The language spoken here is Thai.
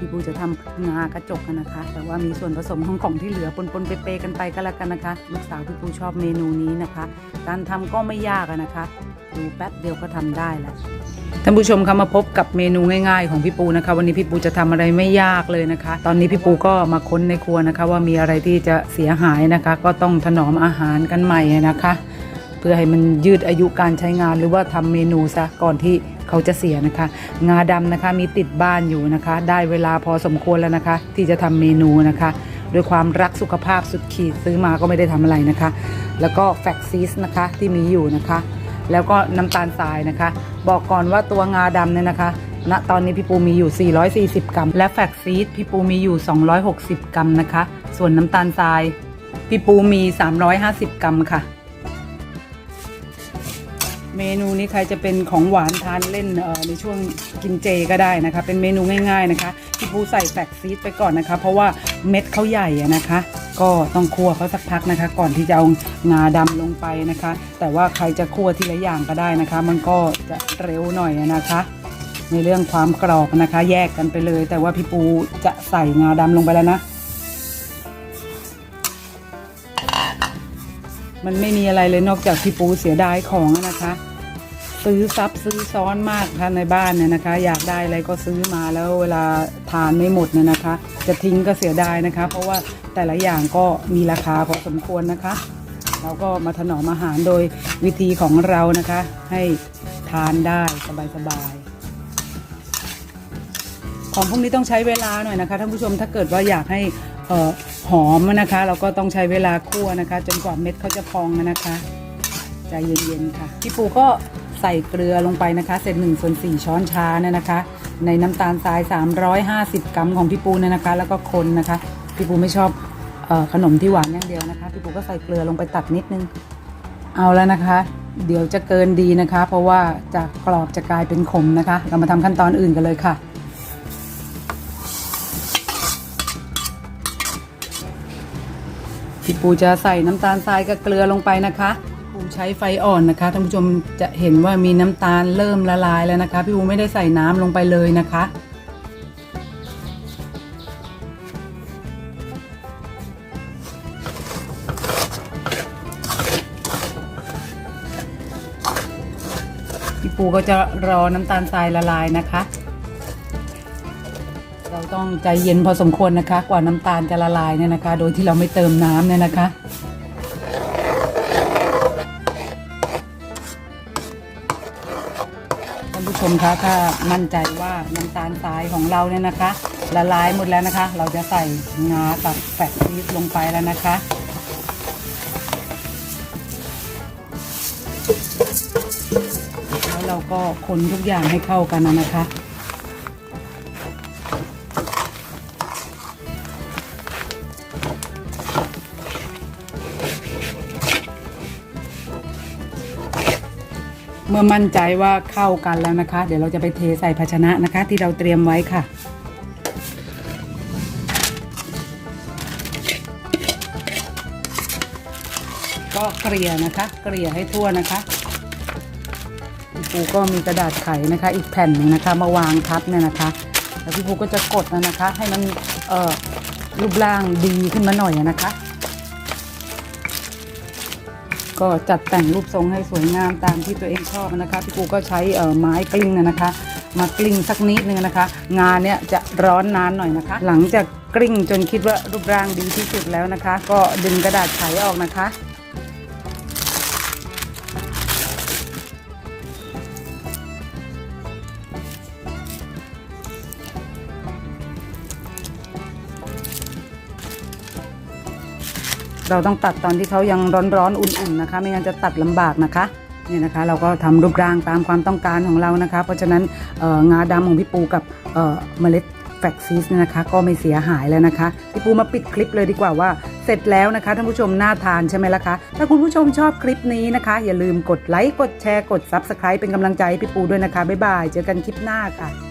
พี่ปูจะทำงากระจกกันนะคะ แต่ว่ามีส่วนผสมของของที่เหลือปนๆเปๆกันไปก็แล้วกันนะคะ ลูกสาวพี่ปูชอบเมนูนี้นะคะ การทำก็ไม่ยากนะคะ ดูแป๊บเดียวก็ทำได้แล้วท่านผู้ชมคะมาพบกับเมนูง่ายๆ ของพี่ปูนะคะ วันนี้พี่ปูจะทำอะไรไม่ยากเลยนะคะ ตอนนี้พี่ปูก็มาค้นในครัวนะคะ ว่ามีอะไรที่จะเสียหายนะคะ ก็ต้องถนอมอาหารกันใหม่นะคะ เพื่อให้มันยืดอายุการใช้งานหรือว่าทำเมนูซะก่อนที่เขาจะเสียนะคะ งาดำนะคะมีติดบ้านอยู่นะคะ ได้เวลาพอสมควรแล้วนะคะ ที่จะทำเมนูนะคะด้วยความรักสุขภาพสุดขีดซื้อมาก็ไม่ได้ทำอะไรนะคะ แล้วก็แฟกซีสนะคะที่มีอยู่นะคะ แล้วก็น้ำตาลทรายนะคะ บอกก่อนว่าตัวงาดำเนี่ยนะคะณตอนนี้พี่ปูมีอยู่ 440 กรัม และแฟกซีดพี่ปูมีอยู่ 260 กรัมนะคะ ส่วนน้ำตาลทรายพี่ปูมี 350 กรัมค่ะ เมนูนี้ใครจะเป็นของหวานทานเล่นในช่วงกินเจก็ได้นะคะ เป็นเมนูง่าย ๆนะคะพี่ปูใส่แฟกซีดไปก่อนนะคะ เพราะว่าเม็ดเขาใหญ่นะคะ ก็ต้องคั่วเขาสักพักนะคะ ก่อนที่จะเอางาดำลงไปนะคะ แต่ว่าใครจะคั่วทีละอย่างก็ได้นะคะ มันก็จะเร็วหน่อยนะคะ ในเรื่องความกรอบนะคะ แยกกันไปเลย แต่ว่าพี่ปูจะใส่งาดำลงไปแล้วนะ มันไม่มีอะไรเลยนอกจากพี่ปูเสียดายของนะคะ ซื้อซับซื้อซ้อนมากค่ะในบ้านเนี่ยนะคะ อยากได้อะไรก็ซื้อมาแล้วเวลาทานไม่หมดเนี่ยนะคะ จะทิ้งก็เสียดายนะคะ เพราะว่าแต่ละอย่างก็มีราคาพอสมควรนะคะ เราก็มาถนอมอาหารโดยวิธีของเรานะคะ ให้ทานได้สบายๆของพวกนี้ต้องใช้เวลาหน่อยนะคะท่านผู้ชมถ้าเกิดว่าอยากให้ หอมนะคะ เราก็ต้องใช้เวลาคั่วนะคะ จนกว่าเม็ดเขาจะพองนะคะใจเย็นๆค่ะพี่ปูก็ใส่เกลือลงไปนะคะ เศษหนึ่งส่วนสี่ช้อนชาเนี่ยนะคะ ในน้ำตาลทราย 350 กรัมของพี่ปูเนี่ยนะคะ แล้วก็คนนะคะพี่ปูไม่ชอบออขนมที่หวานอย่างเดียวนะคะพี่ปูก็ใส่เกลือลงไปตัดนิดนึง เอาแล้วนะคะ เดี๋ยวจะเกินดีนะคะ เพราะว่าจากกรอบจะกลายเป็นขมนะคะ เรามาทำขั้นตอนอื่นกันเลยค่ะ พี่ปูจะใส่น้ำตาลทรายกับเกลือลงไปนะคะปูใช้ไฟอ่อนนะคะท่านผู้ชมจะเห็นว่ามีน้ำตาลเริ่มละลายแล้วนะคะ พี่ปูไม่ได้ใส่น้ำลงไปเลยนะคะพี่ปูก็จะรอน้ำตาลทรายละลายนะคะ เราต้องใจเย็นพอสมควรนะคะ กว่าน้ำตาลจะละลายเนี่ยนะคะ โดยที่เราไม่เติมน้ำเนี่ยนะคะท่านผู้ชมคะถ้ามั่นใจว่าน้ำตาลทรายของเราเนี่ยนะคะ ละลายหมดแล้วนะคะ เราจะใส่งากับแฟตซีสลงไปแล้วนะคะแล้วเราก็คนทุกอย่างให้เข้ากันนะคะ เมื่อมั่นใจว่าเข้ากันแล้วนะคะ เดี๋ยวเราจะไปเทใส่ภาชนะนะคะ ที่เราเตรียมไว้ค่ะ ก็เกลี่ยนะคะ เกลี่ยให้ทั่วนะคะพี่ปูก็มีกระดาษไขนะคะ อีกแผ่นหนึ่งนะคะ มาวางทับเนี่ยนะคะ แล้วพี่ปูก็จะกดนะคะ ให้มันเอ่อรูปร่างดีขึ้นมาหน่อยนะคะ ก็จัดแต่งรูปทรงให้สวยงามตามที่ตัวเองชอบนะคะพี่ปูก็ใช้ไม้กลิ้งนะนะคะ มากลิ้งสักนิดนึงนะคะ งานเนี่ยจะร้อนนานหน่อยนะคะ หลังจากกลิ้งจนคิดว่ารูปร่างดีที่สุดแล้วนะคะ ก็ดึงกระดาษไขออกนะคะ เราต้องตัดตอนที่เขายังร้อนๆอุ่นๆนะคะ ไม่งั้นจะตัดลำบากนะคะเนี่ยนะคะเราก็ทำรูปร่างตามความต้องการของเรานะคะ เพราะฉะนั้นงาดำของพี่ปูกับเมล็ดแฟกซีสนะคะก็ไม่เสียหายแล้วนะคะ พี่ปูมาปิดคลิปเลยดีกว่าว่า เสร็จแล้วนะคะท่านผู้ชมน่าทานใช่ไหมล่ะคะ ถ้าคุณผู้ชมชอบคลิปนี้นะคะ อย่าลืมกดไลค์กดแชร์กด Subscribe เป็นกำลังใจให้พี่ปูด้วยนะคะ บ๊ายบาย เจอกันคลิปหน้าค่ะ